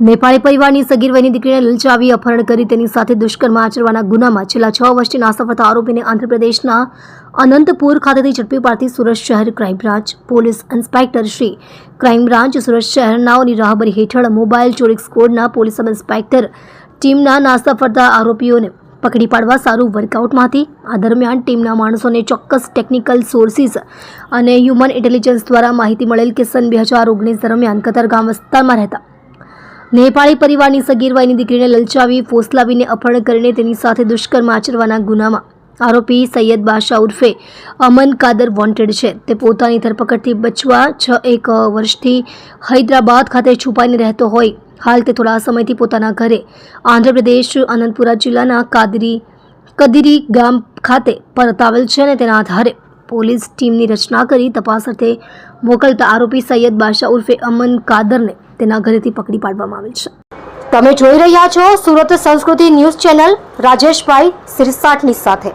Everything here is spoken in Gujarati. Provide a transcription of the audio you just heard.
નેપાળી પરિવારની સગીર વયની દીકરીને લલચાવી અપહરણ કરી તેની સાથે દુષ્કર્મ આચરવાના ગુનામાં છેલ્લા છ વર્ષથી નાસ્તાફરતા આરોપીને આંધ્રપ્રદેશના અનંતપુર ખાતેથી ઝડપી પાડતી સુરત શહેર crime branch police inspector Shri crime branch Surat શહેરનાઓની રાહબરી હેઠળ મોબાઈલ ચોરી સ્કોડના પોલીસ સબ ઇન્સ્પેક્ટર ટીમના નાસ્તા આરોપીઓને પકડી પાડવા સારું વર્કઆઉટમાં હતી. આ દરમિયાન ટીમના માણસોને ચોક્કસ ટેકનિકલ સોર્સિસ અને હ્યુમન ઇન્ટેલિજન્સ દ્વારા માહિતી મળેલ કે સન બે હજાર ઓગણીસ દરમિયાન કતારગામ વિસ્તારમાં રહેતા નેપાળી પરિવારની સગીર વયની દીકરીને લલચાવી, ફોસલાવીને અપહરણ કરીને તેની સાથે દુષ્કર્મ આચરવાના ગુનામાં. આરોપી સૈયદ બાદશાહ ઉર્ફે અમન કાદર વોન્ટેડ છે. તે પોતાની ધરપકડથી બચવા છ એક વર્ષથી હૈદરાબાદ ખાતે છુપાઈને રહેતો હોય. હાલ તે થોડા સમયથી પોતાના ઘરે. આંધ્રપ્રદેશ અનંતપુરા જિલ્લાના કાદરી, કદીરી ગામ ખાતે પરત આવેલ છે અને તેના આધારે પોલીસ ટીમની રચના કરી તપાસ અર્થે મોકલતા આરોપી સૈયદ બાદશાહ ઉર્ફે અમન કાદરને તેના ઘરેથી પકડી પાડવામાં આવેલ છે. તમે જોઈ રહ્યા છો સુરત સંસ્કૃતિ ન્યૂઝ ચેનલ રાજેશભાઈ સિરસાટની સાથે.